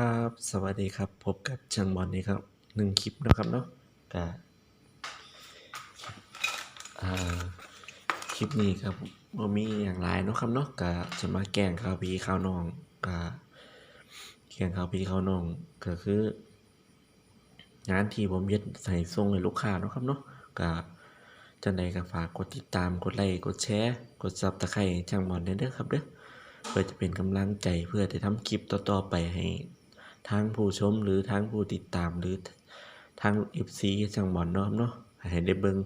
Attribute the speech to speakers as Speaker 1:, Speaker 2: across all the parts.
Speaker 1: ครับ สวัสดีครับ พบกับช่างบอลนี่ครับหนึ่งคลิปนะครับเนาะกะคลิปนี้ครับบ่มีอย่างไรเนาะครับเนาะกะจะมาแกงข่าวพีข่าวน้องกะแกงข่าวพีข่าวน้องก็คือ งานที่ผมเฮ็ดให้ส่งให้ลูกค้าเนาะครับเนาะกะจังใดก็ฝากกดติดตามกดไลค์กดแชร์ กด Subscribe ให้ช่างบอลเด้อครับเด้อเพื่อจะเป็นกำลังใจเพื่อจะทำคลิปต่อ ๆ ไปให้ ทางผู้ชมหรือทางผู้ติดตามหรือทาง FC ช่างบอลเนาะเนาะให้ได้เบิ่ง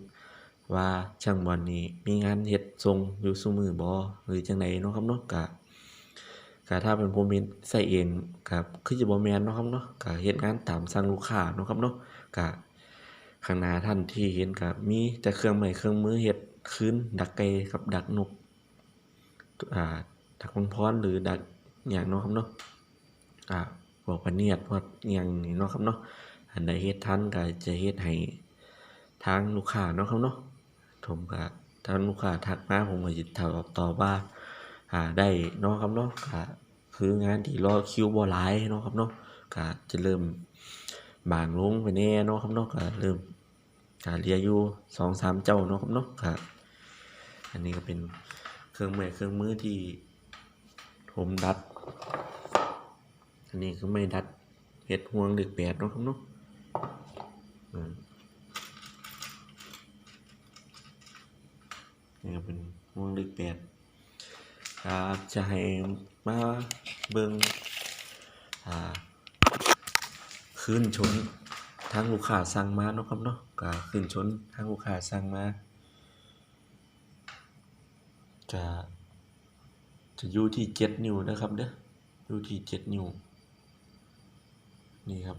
Speaker 1: ว่าช่างบอลนี่มีงานเฮ็ดทรงอยู่ซุมือบ่หรือจังไดเนาะครับเนาะก็ก็ถ้าเป็นผมเฮ็ดใส่เองก็คือจะบ่แม่นเนาะครับเนาะก็เฮ็ดงานตามสั่งลูกค้าเนาะครับเนาะก็ข้างหน้าท่านที่เห็นก็มีแต่เครื่องไม้เครื่องมือเฮ็ดคืนดักไก่กับดักนกอ่าดักมังพรหรือดักอย่างเนาะครับเนาะอ่า บอกพะเนียดพวกอย่างนี้เนาะครับเนาะอันใดเฮ็ดทันก็จะเฮ็ดให้ทางลูกค้าเนาะครับเนาะผมก็ทางลูกค้าทักมาผมก็สิตอบตอบว่าอ่าได้เนาะครับเนาะก็คืองานที่รอคิวบ่หลายเนาะครับเนาะก็จะเริ่มบางลงไปแน่เนาะครับเนาะก็เริ่มก็เหลือยู่2-3เจ้าเนาะครับเนาะก็อันนี้ก็เป็นเครื่องไม้เครื่องมือที่ผมดัด อันนี้คือไม่ดัดเห็ดห่วงด็กแปดเนาะครับเนาะอืมนี่ก็เป็นห่วงด็กแปดครับจะให้มาเบิ่งอ่าคืนชนทางลูกค้าสั่งมาเนาะครับเนาะก็คืนชนทางลูกค้าสั่งมาจะจะอยู่ที่เจ็ดนิ้วนะครับเด้ออยู่ที่เจ็ดนิ้ว นี่ครับ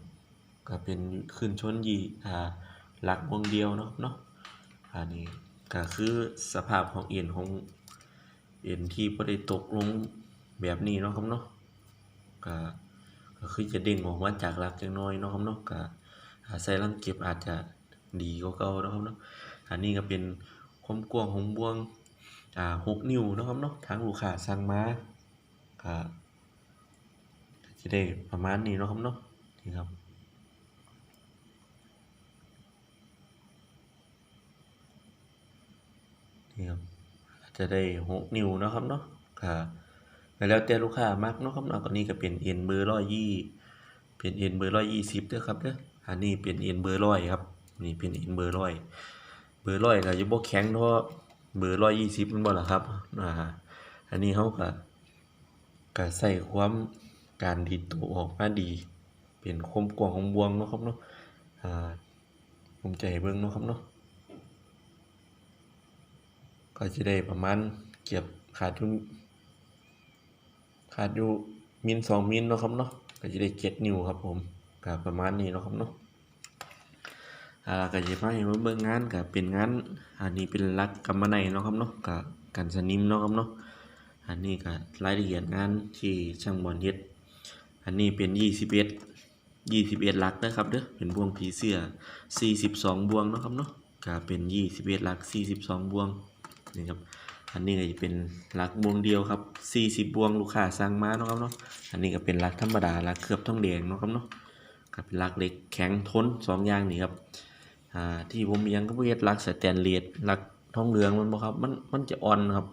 Speaker 1: ก็เป็นขึ้นชนยีอ่าหลักวงเดียวเนาะเนาะอันนี้ก็คือสภาพของเอ็นของเอ็นที่บ่ได้ตกลงแบบนี้เนาะครับเนาะก็ก็คือจะเด้งออกมาจากหลักจักหน่อยเนาะครับเนาะก็ใส่ลังเก็บอาจจะดีกว่าเก่าเนาะครับเนาะอันนี้ก็เป็นความกว้างของบ่วงอ่าหกนิ้วเนาะครับเนาะทางลูกค้าสั่งมาก็จะได้ประมาณนี้เนาะครับเนาะ นี่ครับ นี่ครับ จะได้หกนิ้วนะครับเนาะก็แล้วแต่ลูกค้ามักเนาะครับเนาะก็นี่ก็เป็นเอ็นเบอร์ร้อยยี่เป็นเอ็นเบอร์ร้อยยี่สิบเด้อครับเด้ออันนี้เป็นเอ็นเบอร์ร้อยครับ นี่เป็นเอ็นเบอร์ร้อยเบอร์ร้อยก็จะบ่แข็งเท่าะเบอร์ร้อยยี่สิบมันบ่ล่ะครับอ่าอันนี้เขาก็ก็ใส่ความการดีตัวออกมาดี เป็นคมกว้างของบวงเนาะครับเนาะอ่าผมจะให้เบิ่งเนาะครับเนาะก็จะได้ประมาณเก็บขาดอยู่ขาดอยู่มิลสองมิลเนาะครับเนาะก็จะได้เจ็ดนิ้วครับผมก็ประมาณนี้เนาะครับเนาะอ่าก็จะมาให้มาเบิ่งงานก็เป็นงานอันนี้เป็นรักกำมะไนเนาะครับเนาะก็กันสนิมเนาะครับเนาะอันนี้ก็รายละเอียดงานที่ช่างบอลเฮ็ด อันนี้เป็นยี่สิบเอ็ด ยี่สิบเอ็ดลักนะครับเด้อเป็นบ่วงผีเสื้อสี่สิบสองบ่วงเนาะครับเนาะก็เป็นยี่สิบเอ็ดลักสี่สิบสองบ่วงนี่ครับอันนี้ก็จะเป็นลักบ่วงเดียวครับสี่สิบบ่วงลูกค้าสั่งมาเนาะครับเนาะอันนี้ก็เป็นลักธรรมดาลักเคลือบทองแดงเนาะครับเนาะก็เป็นลักเหล็กแข็งทนสองอย่างนี่ครับอ่าที่ผมยังก็เฮ็ดลักสแตนเลสลักทองเหลืองมันบ่ครับมันมันจะอ่อนครับ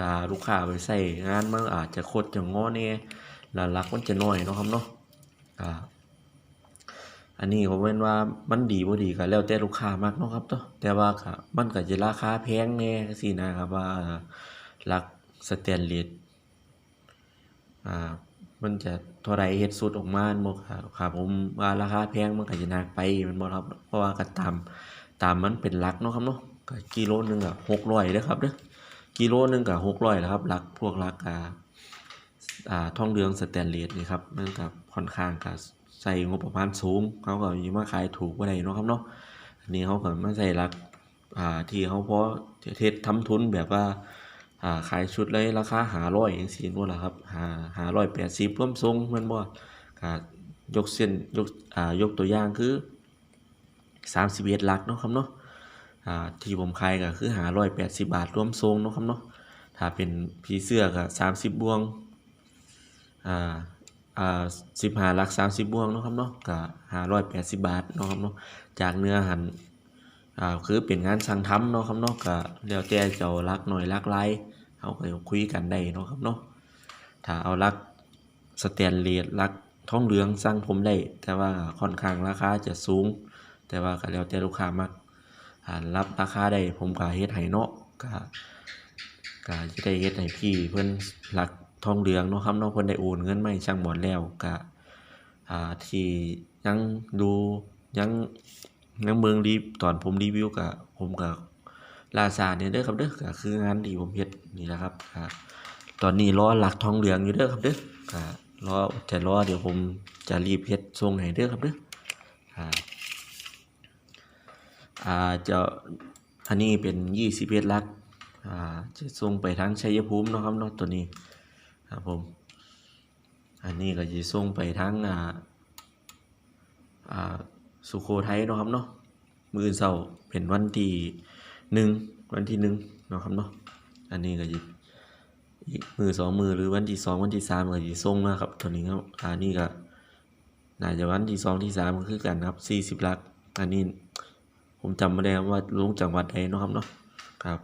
Speaker 1: ลาลูกค้าไปใส่งานมันอาจจะโคดจะงอแน่แล้วลักมันจะน้อยเนาะครับเนาะอ่า อันนี้ผมเว้นว่ามันดีบ่ดีก็แล้วแต่ลูกค้ามักเนาะครับเนาะแต่ว่าก็มันก็จะราคาแพงแน่จังซี่นะครับว่าลักสแตนเลสอ่ามันจะเท่าไรเฮ็ดสุดออกมาแม่นบ่ครับครับผมว่าราคาแพงมันก็จะหนักไปม่นบ่ครับเพราะว่าก็ตามตามมันเป็นหลักเนาะครับเนาะก็กิโลนึงก็600เด้อครับเด้อกิโลนึงก็600แล้วครับหลักพวกหลักอ่า ทองเหลืองสแตนเลสนี่ครับมันก็ค่อนข้างก็ใส่งบประมาณสูงเขาก็สิมาขายถูกบ่ได้เนาะครับเนาะอันนี้เขาก็มาใส่หลักอ่าที่เขาเพอเฮ็ดทำทุนแบบว่าอ่าขายชุดเลยราคาหาร้อยจังซี่บ่ล่ะครับหาหาร้อยแปดสิบรวมทรงม่นบ่กยกเส้นยกอ่ายกตัวอย่างคือ31หลักเนาะครับเนาะอ่าที่ผมขายก็คือหาร้อยแปดสิบบาทรวมทรงเนาะครับเนาะถ้าเป็นผีเสื้อก็30บวง อ่าอ่า15หลัก30บบวกเนาะครับเนาะก็580บบาทเนาะครับเนาะจากเนื้อหันอ่าคือเป็นงานสั่งทำเนาะครับเนาะก็แล้วแต่เจ้ารักหน้อยรักหลายเฮาก็คุยกันได้เนาะครับเนาะถ้าเอารักสแตนเลสรักท้องเหลืองสั่งผมได้ แต่ว่าค่อนข้างราคาจะสูง แต่ว่าก็แล้วแต่ลูกค้ามักอ่ารับราคาได้ผมก็เฮ็ดให้เนาะก็ก็จะได้เฮ็ดให้พี่เพิ่อนรัก ทองเหลืองเนาะครับนาะเพิ่นได้โอนเงินมาให้ช่างบอลแล้วก็อ่าที่ยังดูยังยังเบิ่งรีตอนผมรีวิวก็ผมก็ล่าช้าเนี่ยเด้อครับเด้อก็คืองานที่ผมเฮ็ดนี่แหละครับก็ตอนนี้รอหลักทองเหลืองอยู่เด้อครับเด้อก็รอจะรอเดี๋ยวผมจะรีบเฮ็ดส่งให้เด้อครับเด้ออ่าอ่าจะอันนี้เป็นยี่สิบเอ็ดลักอ่าจะส่งไปทางชัยภูมิเนาะครับเนาะตัวนี้ ครับผม อันนี้ก็จะส่งไปทางอ่าอ่าสุโขทัยเนาะครับเนาะมือเช้าเป็นวันที่หนึ่งวันที่หนึ่งเนาะครับเนาะอันนี้ก็จะอีกมือสองมือหรือวันที่สองวันที่สามก็จะส่งนะครับตัวนี้ครับอันนี้ก็น่าจะวันที่สองที่สามก็คือกันครับสี่สิบลักอันนี้ผมจำไม่ได้ครับว่าลงจากวัดใดเนาะครับเนาะครับ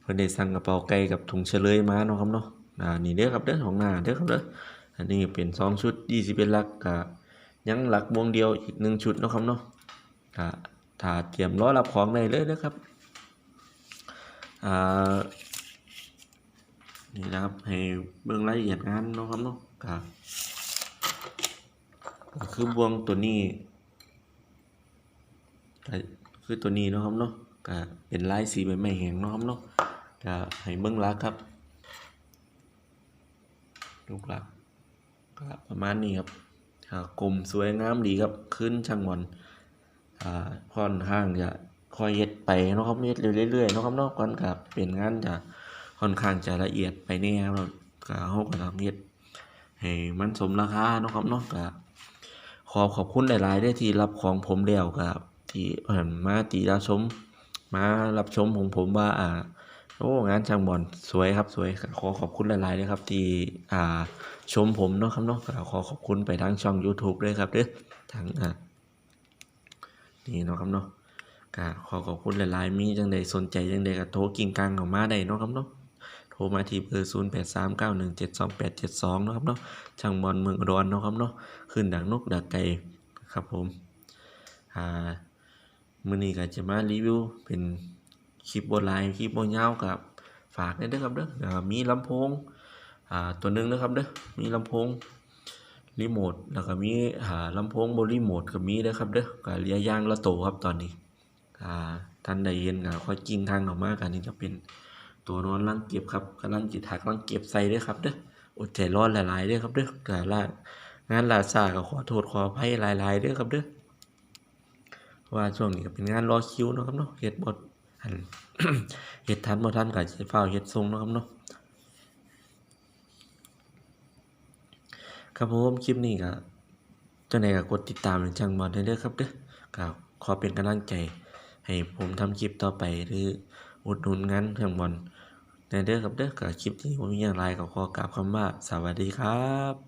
Speaker 1: เพิ่อนได้สั่งกระเป๋าไก่กับถุงเฉลยมาเนาะครับเนาะ อ่านี่เด้อครับเด้อของหน้าเด้อครับเด้ออันนี้เป็นสองชุด21ลักกะยังหลักวงเดียวอีกหนึ่งชุดนะครับเนาะกะถ้าเตรียมรอรับของได้เลยเด้อครับอ่านี่นะครับให้เบิ่งรายละเอียดงานนะครับเนาะครับก็คือบวงตัวนี้คือตัวนี้นะครับเนาะก็เป็นลายสีใบไม้แห้งนะครับเนาะก็ให้เบิ่งหลักครับ ลูกหลักก็ประมาณนี้ครับกลมสวยงามดีครับ ขึ้นช่างหมอนอ่าค่อนข้างจะค่อยเฮ็ดไปนะครับเฮ็ดเรื่อยๆนะครับเนาะก่อนก็เป็นงานจะค่อนข้างจะละเอียดไปแน่ครับก็เฮาก็ต้องเฮ็ดให้มันสมราคานะครับเนาะก็ขอขอบคุณหลายๆได้ที่รับของผมแล้วครับที่านมาติรับชม มารับชมของผมว่าอ่า โอ้งานช่างบอลสวยครับสวยขอขอบคุณหลายๆเลยครับ ที่อ่าชมผมเนาะครับเนาะขอขอบคุณไปทางช่อง YouTube ด้วยครับเด้อทางอ่านี่เนาะครับเนาะก็ขอขอบคุณหลายๆมีจังใดสนใจจังใดก็โทรกิ่งกลางเข้ามาได้เนาะครับเนาะโทรมาที่เบอร์0 8 3 9 1 7 2 8 7 2เนาะครับเนาะช่างบอลเมืองอุดรเนาะครับเนาะขึ้นดักนกดักไก่ครับผมอ่ามื้อนี้ก็จะมารีวิวเป็น คลิปบ่หลายคลิปบ่ยาวกับฝากด้วยเด้อครับเด้อแล้วก็มีลำโพงอ่าตัวหนึงนะครับเด้อมีลำโพงรีโมทแล้วก็มีอ่าลำโพงบ่รีโมทก็มีเด้อครับเด้อก็เลืออย่างละโตครับตอนนี้อ่าท่านใดเห็นก็ค่อยกิ้งทางออกมากันนี่จะเป็นตัวนอนรังเก็บครับกำลังจิตหักรังเก็บใส่ด้อครับเด้ออดใจร้อหลายๆด้อครับเด้อก็ล่างานลาซาก็ขอโทษขออภัยหลายๆด้อครับเด้อว่าช่วงนี้ก็เป็นงานรอคิวนะครับเนาะเฮ็ดบ่ อันเฮ็ดทันบ่ทันก็สิฟ้าวเฮ็ดส่งเนาะครับเนาะครับผมคลิปนี้ก็จังไดก็กดติดตามจังบ่ได้เด้อครับเด้อก็ขอเป็นกำลังใจ ให้ผมทำคลิปต่อไปหรืออุดหนุนงานจังบ่ได้เด้อครับเด้อก็คลิปนี้บ่มีหยังหลายก็ขอกราบคำว่าสวัสดีครับ